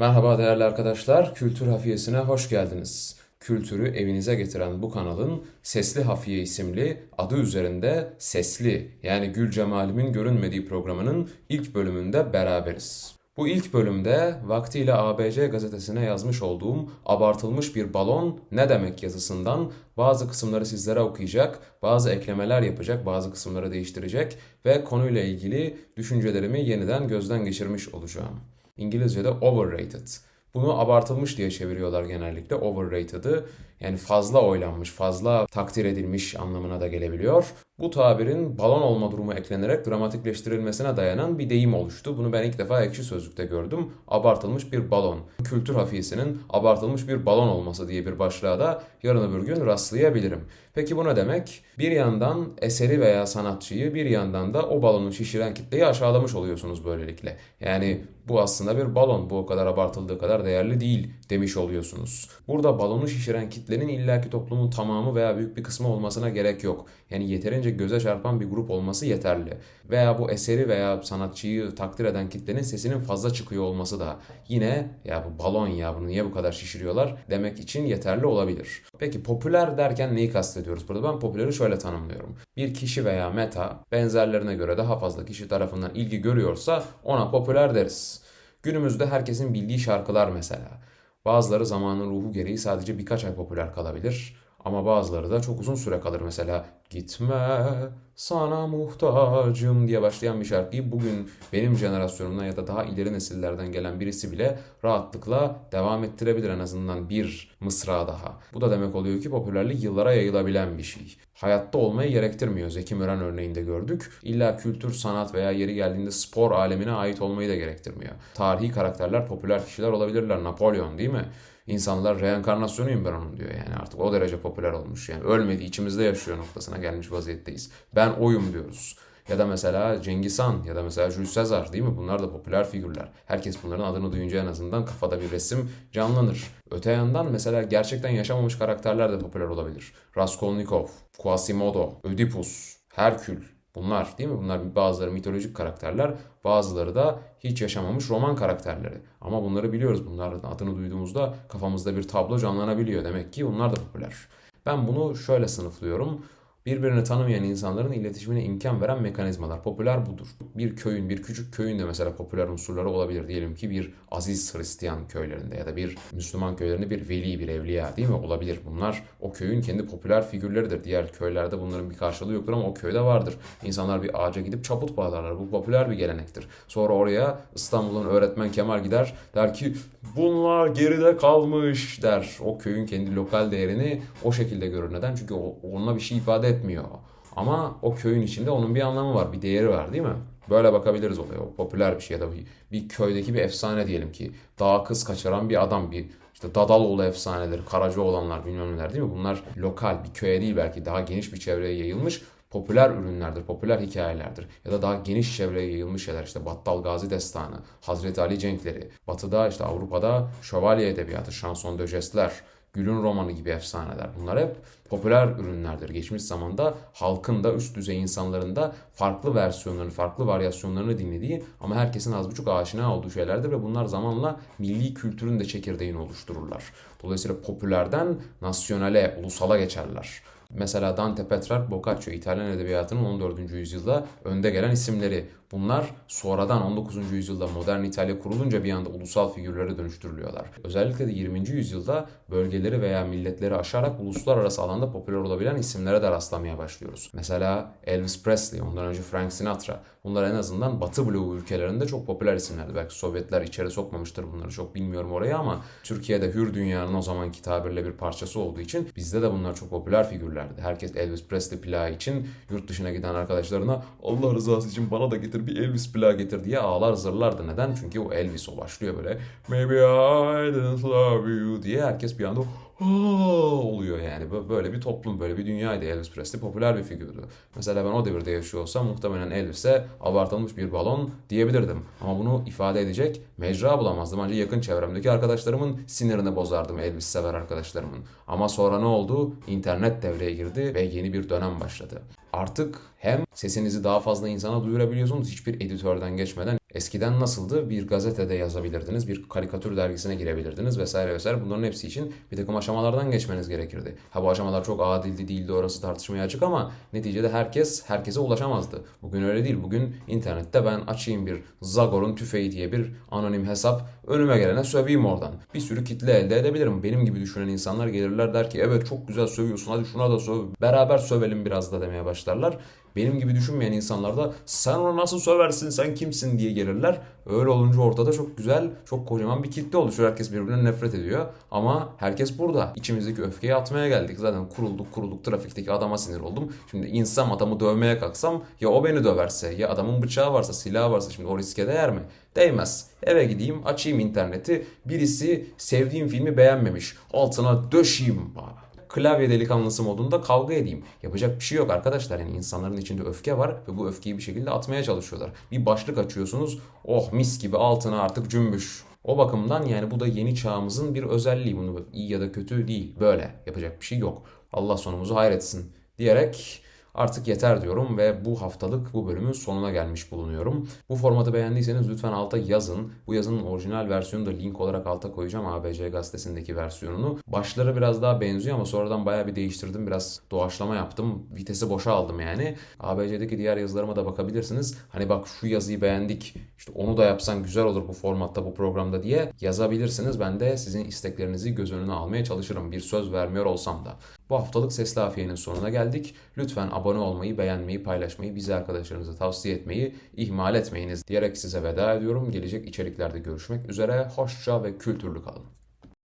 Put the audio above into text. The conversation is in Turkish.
Merhaba değerli arkadaşlar, Kültür Hafiyesi'ne hoş geldiniz. Kültürü evinize getiren bu kanalın Sesli Hafiye isimli adı üzerinde sesli yani Gül Cemal'imin görünmediği programının ilk bölümünde beraberiz. Bu ilk bölümde vaktiyle ABC gazetesine yazmış olduğum abartılmış bir balon ne demek yazısından bazı kısımları sizlere okuyacak, bazı eklemeler yapacak, bazı kısımları değiştirecek ve konuyla ilgili düşüncelerimi yeniden gözden geçirmiş olacağım. İngilizce'de overrated. Bunu abartılmış diye çeviriyorlar genellikle overrated'ı. Yani fazla oylanmış, fazla takdir edilmiş anlamına da gelebiliyor. Bu tabirin balon olma durumu eklenerek dramatikleştirilmesine dayanan bir deyim oluştu. Bunu ben ilk defa ekşi sözlükte gördüm. Abartılmış bir balon. Kültür hafiyesinin abartılmış bir balon olması diye bir başlığa da yarın öbür gün rastlayabilirim. Peki bu ne demek? Bir yandan eseri veya sanatçıyı bir yandan da o balonu şişiren kitleyi aşağılamış oluyorsunuz böylelikle. Yani bu aslında bir balon. Bu o kadar abartıldığı kadar değerli değil demiş oluyorsunuz. Burada balonu şişiren kitlenin illaki toplumun tamamı veya büyük bir kısmı olmasına gerek yok. Yani yeterince göze çarpan bir grup olması yeterli. Veya bu eseri veya sanatçıyı takdir eden kitlenin sesinin fazla çıkıyor olması da yine ya bu balon ya bunu niye bu kadar şişiriyorlar demek için yeterli olabilir. Peki popüler derken neyi kastediyoruz burada? Ben popüleri şöyle tanımlıyorum. Bir kişi veya meta benzerlerine göre daha fazla kişi tarafından ilgi görüyorsa ona popüler deriz. Günümüzde herkesin bildiği şarkılar mesela. Bazıları zamanın ruhu gereği sadece birkaç ay popüler kalabilir. Ama bazıları da çok uzun süre kalır. Mesela gitme sana muhtacım diye başlayan bir şarkıyı bugün benim jenerasyonumdan ya da daha ileri nesillerden gelen birisi bile rahatlıkla devam ettirebilir en azından bir mısra daha. Bu da demek oluyor ki popülerlik yıllara yayılabilen bir şey. Hayatta olmayı gerektirmiyor. Zeki Müren örneğinde gördük. İlla kültür, sanat veya yeri geldiğinde spor alemine ait olmayı da gerektirmiyor. Tarihi karakterler popüler kişiler olabilirler. Napolyon değil mi? İnsanlar reenkarnasyonuyum ben onun diyor yani artık o derece popüler olmuş yani ölmedi içimizde yaşıyor noktasına gelmiş vaziyetteyiz. Ben oyum diyoruz. Ya da mesela Cengiz Han ya da mesela Jules Caesar değil mi? Bunlar da popüler figürler. Herkes bunların adını duyunca en azından kafada bir resim canlanır. Öte yandan mesela gerçekten yaşamamış karakterler de popüler olabilir. Raskolnikov, Quasimodo, Ödipus, Herkül, Bunlar değil mi? Bunlar bazıları mitolojik karakterler, bazıları da hiç yaşamamış roman karakterleri. Ama bunları biliyoruz. Bunların adını duyduğumuzda kafamızda bir tablo canlanabiliyor. Demek ki bunlar da popüler. Ben bunu şöyle sınıflıyorum. Birbirini tanımayan insanların iletişimine imkan veren mekanizmalar. Popüler budur. Bir köyün, bir küçük köyün de mesela popüler unsurları olabilir. Diyelim ki bir aziz Hristiyan köylerinde ya da bir Müslüman köylerinde bir veli, bir evliya değil mi? Olabilir. Bunlar o köyün kendi popüler figürleridir. Diğer köylerde bunların bir karşılığı yoktur ama o köyde vardır. İnsanlar bir ağaca gidip çaput bağlarlar. Bu popüler bir gelenektir. Sonra oraya İstanbul'un öğretmen Kemal gider. Der ki bunlar geride kalmış der. O köyün kendi lokal değerini o şekilde görür. Neden? Çünkü onunla bir şey ifade etmiyor. Ama o köyün içinde onun bir anlamı var, bir değeri var değil mi? Böyle bakabiliriz olaya. O popüler bir şey ya da bir, bir köydeki bir efsane diyelim ki. Dağa kız kaçıran bir adam, bir işte Dadaloğlu efsaneleri, Karacaoğlanlar bilmem neler değil mi? Bunlar lokal bir köye değil belki daha geniş bir çevreye yayılmış popüler ürünlerdir, popüler hikayelerdir. Ya da daha geniş çevreye yayılmış şeyler işte Battal Gazi Destanı, Hazreti Ali Cenkleri, Batı'da işte Avrupa'da şövalye edebiyatı, şanson de jestler, Gül'ün romanı gibi efsaneler. Bunlar hep popüler ürünlerdir. Geçmiş zamanda halkın da üst düzey insanların da farklı versiyonlarını, farklı varyasyonlarını dinlediği ama herkesin az buçuk aşina olduğu şeylerdir ve bunlar zamanla milli kültürün de çekirdeğini oluştururlar. Dolayısıyla popülerden nasyonale, ulusala geçerler. Mesela Dante, Petrarch, Boccaccio İtalyan edebiyatının 14. yüzyılda önde gelen isimleri. Bunlar sonradan 19. yüzyılda modern İtalya kurulunca bir anda ulusal figürlere dönüştürülüyorlar. Özellikle de 20. yüzyılda bölgeleri veya milletleri aşarak uluslararası alanda popüler olabilen isimlere de rastlamaya başlıyoruz. Mesela Elvis Presley, ondan önce Frank Sinatra. Bunlar en azından Batı bloğu ülkelerinde çok popüler isimlerdi. Belki Sovyetler içeri sokmamıştır bunları çok bilmiyorum oraya ama Türkiye'de hür dünyanın o zamanki tabirle bir parçası olduğu için bizde de bunlar çok popüler figürlerdi. Herkes Elvis Presley plağı için yurt dışına giden arkadaşlarına Allah rızası için bana da getir bir Elvis plağı getir diye ağlar zırlardı. Neden? Çünkü o Elvis o başlıyor böyle Maybe I didn't love you diye herkes bir anda oluyor yani. Böyle bir toplum, böyle bir dünyaydı Elvis Presley. Popüler bir figürdü. Mesela ben o devirde yaşıyor olsam muhtemelen Elvis'e abartılmış bir balon diyebilirdim. Ama bunu ifade edecek mecra bulamazdım. Ancak yakın çevremdeki arkadaşlarımın sinirini bozardım Elvis sever arkadaşlarımın. Ama sonra ne oldu? İnternet devreye girdi ve yeni bir dönem başladı. Artık hem sesinizi daha fazla insana duyurabiliyorsunuz hiçbir editörden geçmeden Eskiden nasıldı? Bir gazetede yazabilirdiniz, bir karikatür dergisine girebilirdiniz vesaire vesaire. Bunların hepsi için bir takım aşamalardan geçmeniz gerekirdi. Ha bu aşamalar çok adildi değildi orası tartışmaya açık ama neticede herkes herkese ulaşamazdı. Bugün öyle değil. Bugün internette ben açayım bir Zagor'un tüfeği diye bir anonim hesap önüme gelene söveyim oradan. Bir sürü kitle elde edebilirim. Benim gibi düşünen insanlar gelirler der ki evet çok güzel sövüyorsun hadi şuna da söv. Beraber sövelim biraz da demeye başlarlar. Benim gibi düşünmeyen insanlar da sen onu nasıl söversin sen kimsin diye gelirler. Öyle olunca ortada çok güzel, çok kocaman bir kitle oluşuyor. Herkes birbirinden nefret ediyor. Ama herkes burada. İçimizdeki öfkeyi atmaya geldik. Zaten kurulduk kurulduk trafikteki adama sinir oldum. Şimdi insan adamı dövmeye kalksam ya o beni döverse ya adamın bıçağı varsa silahı varsa şimdi o riske değer mi? Değmez. Eve gideyim açayım interneti. Birisi sevdiğim filmi beğenmemiş. Altına döşeyim klavye delikanlısı modunda kavga edeyim. Yapacak bir şey yok arkadaşlar. Yani insanların içinde öfke var ve bu öfkeyi bir şekilde atmaya çalışıyorlar. Bir başlık açıyorsunuz. Oh mis gibi altına artık cümbüş. O bakımdan yani bu da yeni çağımızın bir özelliği. Bunu iyi ya da kötü değil. Böyle yapacak bir şey yok. Allah sonumuzu hayretsin diyerek Artık yeter diyorum ve bu haftalık bu bölümün sonuna gelmiş bulunuyorum. Bu formatı beğendiyseniz lütfen alta yazın. Bu yazının orijinal versiyonu da link olarak alta koyacağım ABC gazetesindeki versiyonunu. Başları biraz daha benziyor ama sonradan bayağı bir değiştirdim. Biraz doğaçlama yaptım. Vitesi boşa aldım yani. ABC'deki diğer yazılarıma da bakabilirsiniz. Hani bak şu yazıyı beğendik. İşte onu da yapsan güzel olur bu formatta bu programda diye yazabilirsiniz. Ben de sizin isteklerinizi göz önüne almaya çalışırım. Bir söz vermiyor olsam da. Bu haftalık Sesli Afiye'nin sonuna geldik. Lütfen abone olmayı, beğenmeyi, paylaşmayı, bizi arkadaşlarınıza tavsiye etmeyi ihmal etmeyiniz diyerek size veda ediyorum. Gelecek içeriklerde görüşmek üzere. Hoşça ve kültürlü kalın.